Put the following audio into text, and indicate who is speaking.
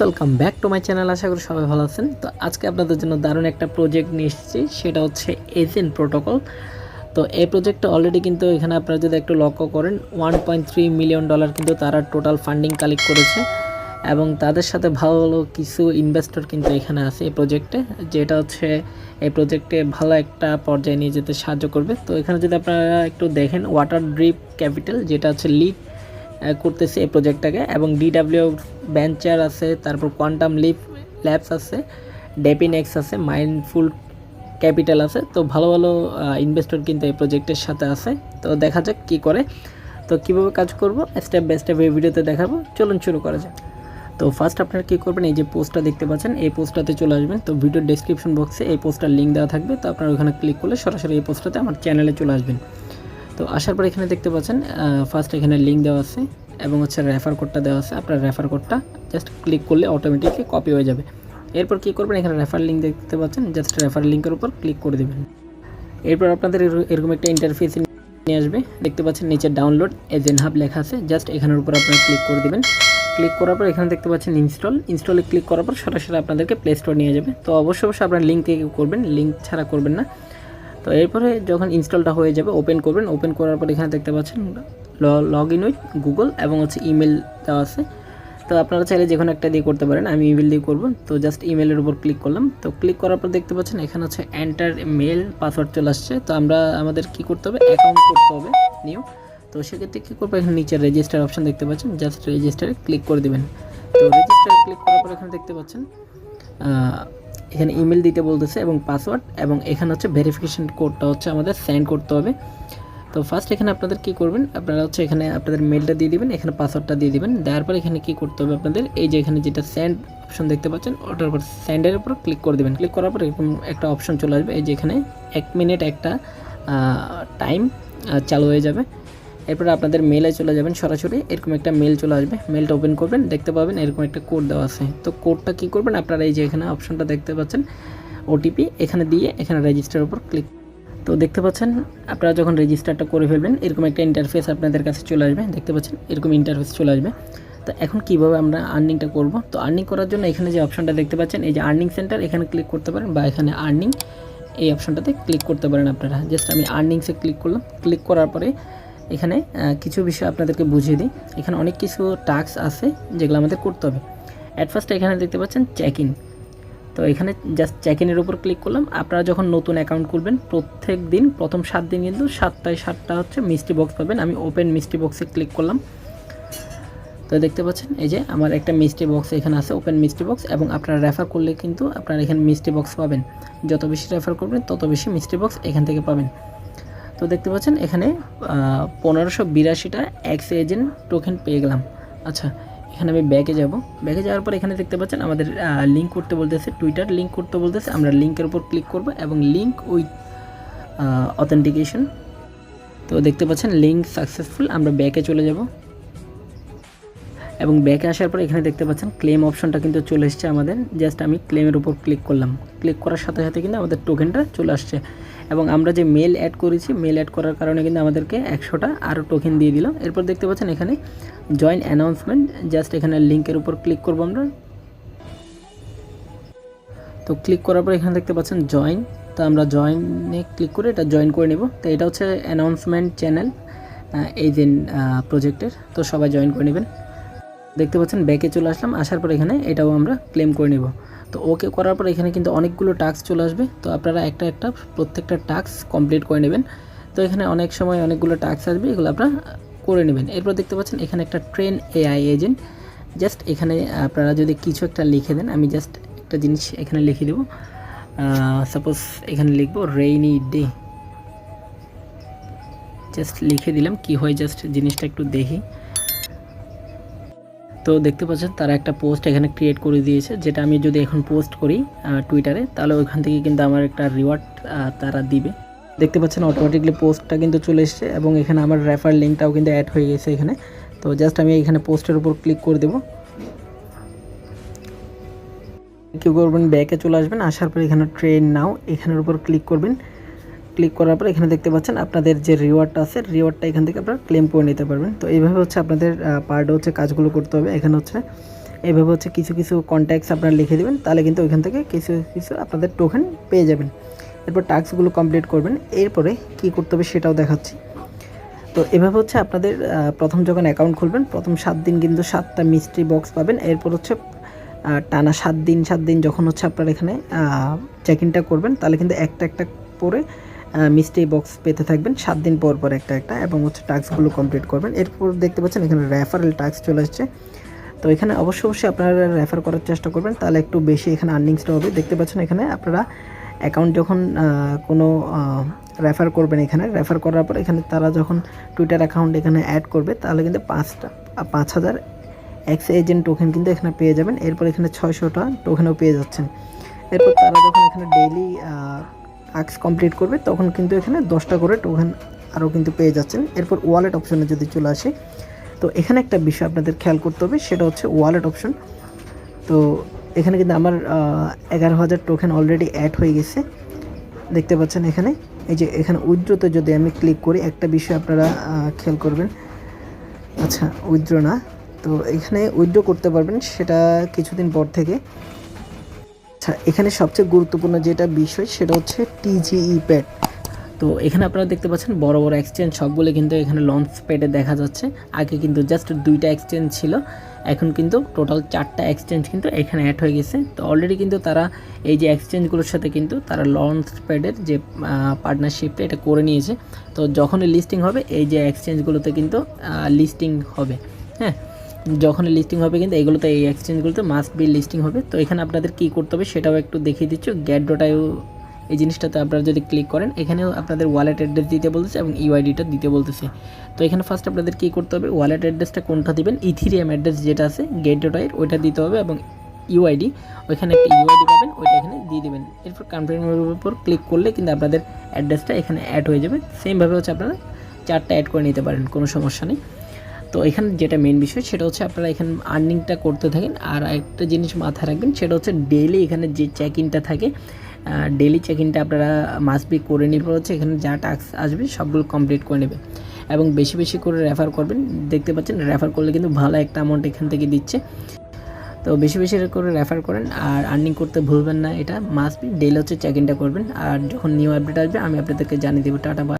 Speaker 1: Welcome back to my channel আশা করি সবাই ভালো আছেন। তো আজকে আপনাদের জন্য দারুণ একটা প্রজেক্ট নিয়ে এসেছি, সেটা হচ্ছে এজেন্ট প্রোটোকল তো এই প্রজেক্টটা অলরেডি কিন্তু এখানে আপনারা যদি একটু লক্ষ্য করেন one point three million dollar কিন্তু তারা টোটাল ফান্ডিং কালেক্ট করেছে। এবং তাদের সাথে ভালো ভালো কিছু ইনভেস্টর কিন্তু এখানে আছে এই প্রজেক্টে যেটা হচ্ছে এই প্রজেক্টে ভালো একটা পর্যায়ে নিয়ে যেতে সাহায্য করবে। তো এখানে যদি আপনারা একটু দেখেন ওয়াটার ড্রিপ ক্যাপিটাল যেটা হচ্ছে লিড করতেছে এই প্রজেক্টটাকে এবং ডিডাব্লিউ ভেঞ্চার আছে, তারপর কোয়ান্টাম লিপ ল্যাবস আছে ডেপিনেক্স আছে মাইন্ডফুল ক্যাপিটাল আছে। তো ভালো ভালো ইনভেস্টর কিন্তু এই প্রজেক্টের সাথে আছে। তো দেখা যাক কি করে। তো কীভাবে কাজ করব স্টেপ বাই স্টেপ এই ভিডিওতে দেখাবো। চলুন শুরু করা যাক। তো ফার্স্ট আপনারা কী করবেন, এই যে পোস্টটা দেখতে পাচ্ছেন, এই পোস্টটাতে চলে আসবেন। তো ভিডিওর ডেসক্রিপশন বক্সে এই পোস্টার লিঙ্ক দেওয়া থাকবে। তো আপনারা ওখানে ক্লিক করলে সরাসরি এই পোস্টটাতে আমার চ্যানেলে চলে আসবেন। তো আসার পর এখানে দেখতে পাচ্ছেন ফার্স্ট এখানে লিঙ্ক দেওয়া আছে এবং হচ্ছে রেফার কোডটা দেওয়া আছে। আপনার রেফার কোডটা জাস্ট ক্লিক করলে অটোমেটিকলি কপি হয়ে যাবে। এরপর কী করবেন? এখানে রেফার লিঙ্ক দেখতে পাচ্ছেন জাস্ট রেফার লিঙ্কের উপর ক্লিক করে দেবেন। এরপর আপনাদের এর- এরকম একটা ইন্টারফেস নিয়ে আসবে। দেখতে পাচ্ছেন নিচে ডাউনলোড এজেন্ট হাব লেখা আছে। জাস্ট এখানের উপর আপনারা ক্লিক করে দেবেন। ক্লিক করার পর এখানে দেখতে পাচ্ছেন ইনস্টল ইনস্টলে ক্লিক করার পর সরাসরি আপনাদেরকে প্লে স্টোর নিয়ে যাবে। তো অবশ্যই অবশ্যই আপনার লিঙ্ক থেকে করবেন। লিঙ্ক ছাড়া করবেন না। তো এরপরে যখন ইনস্টলটা হয়ে যাবে ওপেন করবেন। ওপেন করার পর এখানে দেখতে পাচ্ছেন লগ ইন উইথ গুগল এবং হচ্ছে ইমেল দেওয়া আছে। তো আপনারা চাইলে যে কোনো একটা দিয়ে করতে পারেন। আমি ইমেল দিয়ে করব। তো জাস্ট ইমেলের উপর ক্লিক করলাম। তো ক্লিক করার পর দেখতে পাচ্ছেন এখানে হচ্ছে এন্টার মেল পাসওয়ার্ড চলে আসছে। তো আমরা আমাদের কি করতে হবে? অ্যাকাউন্ট করতে হবে নিউ তো সেক্ষেত্রে কী করব? এখানে নিচে রেজিস্টার অপশন দেখতে পাচ্ছেন। জাস্ট রেজিস্টারে ক্লিক করে দেবেন। তো রেজিস্টারে ক্লিক করার পর এখানে দেখতে পাচ্ছেন এখানে ইমেল দিতে বলতেছে এবং পাসওয়ার্ড এবং এখানে হচ্ছে ভেরিফিকেশন কোডটা হচ্ছে আমাদের সেন্ড করতে হবে। তো ফার্স্ট এখানে আপনাদের কি করবেন? আপনারা হচ্ছে এখানে আপনাদের মেলটা দিয়ে দিবেন, এখানে পাসওয়ার্ডটা দিয়ে দিবেন। দেওয়ার পর এখানে কি করতে হবে আপনাদের? এই যে এখানে যেটা সেন্ড অপশন দেখতে পাচ্ছেন, ওটার উপর সেন্ডের উপর ক্লিক করে দেবেন। ক্লিক করার পর এরকম একটা অপশন চলে আসবে। এই যে এখানে এক মিনিট একটা টাইম চালু হয়ে যাবে। এরপর আপনাদের মেলে চলে যাবেন সরাসরি, এরকম একটা মেল চলে আসবে। মেলটা ওপেন করবেন, দেখতে পাবেন এরকম একটা কোড দেওয়া আছে। তো কোডটা কি করবেন? আপনারা এই যে এখানে অপশনটা দেখতে পাচ্ছেন ওটিপি এখানে দিয়ে এখানে রেজিস্টার উপর ক্লিক তো দেখতে পাচ্ছেন, আপনারা যখন রেজিস্টারটা করে ফেলবেন, এরকম একটা ইন্টারফেস আপনাদের কাছে চলে আসবে। দেখতে পাচ্ছেন, এরকম ইন্টারফেস চলে আসবে। তো এখন কীভাবে আমরা আর্নিংটা করব? তো আর্নিং করার জন্য এখানে যে অপশনটা দেখতে পাচ্ছেন, এই যে আর্নিং সেন্টার এখানে ক্লিক করতে পারেন বা এখানে আর্নিং এই অপশনটাতে ক্লিক করতে পারেন আপনারা। জাস্ট আমি আর্নিংসে ক্লিক করলাম। ক্লিক করার পরে এখানে কিছু বিষয় আপনাদেরকে বুঝিয়ে দিই। এখানে অনেক কিছু টাস্ক আছে যেগুলো আমাদের করতে হবে। অ্যাট ফার্স্ট এখানে দেখতে পাচ্ছেন চেকিং তো এখানে জাস্ট চেক ইনের উপর ক্লিক করলাম। আপনারা যখন নতুন অ্যাকাউন্ট খুলবেন, প্রত্যেক দিন, প্রথম সাত দিন কিন্তু সাতটায় সাতটা হচ্ছে মিষ্টি বক্স পাবেন। আমি ওপেন মিষ্টি বক্সে ক্লিক করলাম। তো দেখতে পাচ্ছেন, এই যে আমার একটা মিষ্টি বক্স এখানে আছে ওপেন মিষ্টি বক্স এবং আপনারা রেফার করলে কিন্তু আপনারা এখানে মিষ্টি বক্স পাবেন। যত বেশি রেফার করবেন, তত বেশি মিষ্টি বক্স এখান থেকে পাবেন। তো দেখতে পাচ্ছেন, এখানে পনেরোশো বিরাশিটা এক্স এজেন্ট টোকেন পেয়ে গেলাম। আচ্ছা এখানে আমি ব্যাকে যাব। ব্যাকে যাওয়ার পর এখানে দেখতে পাচ্ছেন, আমাদের লিঙ্ক করতে বলতেছে টুইটার লিঙ্ক করতে বলতেছে, আমরা লিঙ্কের উপর ক্লিক করব এবং লিঙ্ক উইথ অথেন্টিকেশন তো দেখতে পাচ্ছেন লিঙ্ক সাকসেসফুল আমরা ব্যাকে চলে যাব। এবং ব্যাকে আসার পর এখানে দেখতে পাচ্ছেন ক্লেম অপশনটা কিন্তু চলে এসেছে আমাদের। জাস্ট আমি ক্লেমের উপর ক্লিক করলাম। ক্লিক করার সাথে সাথে কিন্তু আমাদের টোকেনটা চলে আসছে। এবং আমরা যে মেল অ্যাড করেছি মেল অ্যাড করার কারণে কিন্তু আমাদেরকে একশোটা আরও টোকেন দিয়ে দিল। এরপর দেখতে পাচ্ছেন এখানে জয়েন অ্যানাউন্সমেন্ট জাস্ট এখানে লিঙ্কের উপর ক্লিক করব আমরা। তো ক্লিক করার পর এখানে দেখতে পাচ্ছেন জয়েন তো আমরা জয়েনে ক্লিক করে এটা জয়েন করে নেব। তো এটা হচ্ছে অ্যানাউন্সমেন্ট চ্যানেল এই দিন প্রজেক্টের তো সবাই জয়েন করে নেবেন। দেখতে পাচ্ছেন ব্যাকে চলে আসলাম, আসার পর এখানে এটাও আমরা ক্লেম করে নেব। তো ওকে করার পর এখানে কিন্তু অনেকগুলো টাস্ক চলে আসবে। তো আপনারা একটা একটা, প্রত্যেকটা টাস্ক কমপ্লিট করে নেবেন। তো এখানে অনেক সময় অনেকগুলো টাস্ক আসবে, এগুলো আপনারা করে নেবেন। এরপর দেখতে পাচ্ছেন, এখানে একটা ট্রেন এআই এজেন্ট জাস্ট এখানে আপনারা যদি কিছু একটা লিখে দেন, আমি জাস্ট একটা জিনিস এখানে লিখে দেবো। সাপোজ এখানে লিখব রেইনি ডে জাস্ট লিখে দিলাম, কি হয় জাস্ট জিনিসটা একটু দেখি। তো দেখতে পাচ্ছেন তারা একটা পোস্ট এখানে ক্রিয়েট করে দিয়েছে, যেটা আমি যদি এখন পোস্ট করি টুইটারে তাহলে ওইখান থেকে কিন্তু আমার একটা রিওয়ার্ড তারা দিবে। দেখতে পাচ্ছেন অটোমেটিকলি পোস্টটা কিন্তু চলে এসেছে এবং এখানে আমার রেফার লিঙ্কটাও কিন্তু অ্যাড হয়ে গেছে এখানে। তো জাস্ট আমি এখানে পোস্টের উপর ক্লিক করে দেবো। কী করবেন ব্যাকে চলে আসবেন, আসার পর এখানে ট্রেন নাও এখানের উপর ক্লিক করবেন। ক্লিক করার পর এখানে দেখতে পাচ্ছেন আপনাদের যে রিওয়ার্ডটা আছে রিওয়ার্ডটা এখান থেকে আপনারা ক্লেম করে নিতে পারবেন। তো এইভাবে হচ্ছে আপনাদের পার্টে হচ্ছে কাজগুলো করতে হবে। এখানে হচ্ছে এভাবে হচ্ছে কিছু কিছু কন্ট্যাক্টস আপনারা লিখে দেবেন, তাহলে কিন্তু ওইখান থেকে কিছু কিছু আপনাদের টোকেন পেয়ে যাবেন। এরপর টাস্কগুলো কমপ্লিট করবেন। এরপরে কি করতে হবে সেটাও দেখাচ্ছি। তো এভাবে হচ্ছে আপনাদের প্রথম যখন অ্যাকাউন্ট খুলবেন, প্রথম সাত দিন কিন্তু সাতটা মিস্ট্রি বক্স পাবেন। এরপর হচ্ছে টানা সাত দিন সাত দিন যখন হচ্ছে আপনারা এখানে চেক ইনটা করবেন, তাহলে কিন্তু একটা একটা করে মিস্ট্রি বক্স পেতে থাকবেন। সাত দিন পর পর একটা একটা এবং হচ্ছে টাস্কগুলো কমপ্লিট করবেন। এরপর দেখতে পাচ্ছেন এখানে রেফারেল টাস্ক চলে আসছে। তো এখানে অবশ্যই অবশ্যই আপনারা রেফার করার চেষ্টা করবেন। তাহলে একটু বেশি এখানে আর্নিংসটা হবে। দেখতে পাচ্ছেন এখানে আপনারা অ্যাকাউন্ট যখন কোনো রেফার করবেন এখানে রেফার করার পর এখানে তারা যখন টুইটার অ্যাকাউন্ট এখানে অ্যাড করবে, তাহলে কিন্তু পাঁচটা, পাঁচ হাজার এক্স এজেন্ট টোকেন কিন্তু এখানে পেয়ে যাবেন। এরপর এখানে ছয়শোটা টোকেনও পেয়ে যাচ্ছেন। এরপর তারা যখন এখানে ডেইলি আক্স কমপ্লিট করবে, তখন কিন্তু এখানে দশটা করে টোকেন আরও কিন্তু পেয়ে যাচ্ছেন। এরপর ওয়ালেট অপশনে যদি চলে আসে, তো এখানে একটা বিষয় আপনাদের খেয়াল করতে হবে, সেটা হচ্ছে ওয়ালেট অপশন তো এখানে কিন্তু আমার এগারো হাজার টোকেন অলরেডি অ্যাড হয়ে গেছে। দেখতে পাচ্ছেন এখানে, এই যে এখানে উইথড্রোতে যদি আমি ক্লিক করি, একটা বিষয় আপনারা খেয়াল করবেন। আচ্ছা উইথড্রো না। তো এখানে উইথড্রো করতে পারবেন, সেটা কিছুদিন পর থেকে। আচ্ছা এখানে সবচেয়ে গুরুত্বপূর্ণ যেটা বিষয় সেটা হচ্ছে টিজিই প্যাড তো এখানে আপনারা দেখতে পাচ্ছেন বড় বড় এক্সচেঞ্জ সবগুলো কিন্তু এখানে লঞ্চ প্যাডে দেখা যাচ্ছে। আগে কিন্তু জাস্ট দুইটা এক্সচেঞ্জ ছিল, এখন কিন্তু টোটাল চারটা এক্সচেঞ্জ কিন্তু এখানে অ্যাড হয়ে গেছে। তো অলরেডি কিন্তু তারা এই যে এক্সচেঞ্জগুলোর সাথে কিন্তু তারা লঞ্চ প্যাডের যে পার্টনারশিপটা এটা করে নিয়েছে। তো যখনই লিস্টিং হবে, এই যে এক্সচেঞ্জগুলোতে কিন্তু লিস্টিং হবে হ্যাঁ? যখন লিস্টিং হবে কিন্তু এগুলোতে এই এক্সচেঞ্জগুলোতে মাস্ট বি লিস্টিং হবে। তো এখানে আপনাদের কী করতে হবে সেটাও একটু দেখিয়ে দিচ্ছ। গ্যাট ডটাইও এই জিনিসটাতে আপনারা যদি ক্লিক করেন, এখানেও আপনাদের ওয়ালেট অ্যাড্রেস দিতে বলতেছে এবং ইউআইডিটা দিতে বলতেছে। তো এখানে ফার্স্ট আপনাদের কী করতে হবে ওয়ালেট অ্যাড্রেসটা কোনটা দিবেন? ইথিরিয়াম অ্যাড্রেস যেটা আছে গেট ডটাইয়ের ওইটা দিতে হবে এবং ইউআইডি ওইখানে একটা ইউআইডি পাবেন, ওইটা এখানে দিয়ে দেবেন। এরপর কনফার্মের উপর ক্লিক করলে কিন্তু আপনাদের অ্যাড্রেসটা এখানে অ্যাড হয়ে যাবে। সেমভাবে হচ্ছে আপনারা চারটা অ্যাড করে নিতে পারেন, কোনো সমস্যা নেই। তো এখানে যেটা মেন বিষয়, সেটা হচ্ছে আপনারা এখানে আর্নিংটা করতে থাকেন। আর একটা জিনিস মাথায় রাখবেন, সেটা হচ্ছে ডেলি এখানে যে চেক ইনটা থাকে ডেলি চেক ইনটা আপনারা মাস্ট বি করে নিলে হচ্ছে এখানে যা টাস্ক আসবে, সবগুলো কমপ্লিট করে নেবে এবং বেশি বেশি করে রেফার করবেন। দেখতে পাচ্ছেন রেফার করলে কিন্তু ভালো একটা অ্যামাউন্ট এখান থেকে দিচ্ছে। তো বেশি বেশি করে রেফার করেন। আর আর্নিং করতে ভুলবেন না এটা মাস্ট বি ডেলি হচ্ছে চেক ইনটা করবেন। আর যখন নিউ আপডেট আসবে, আমি আপনাদেরকে জানিয়ে দেবো। টাটা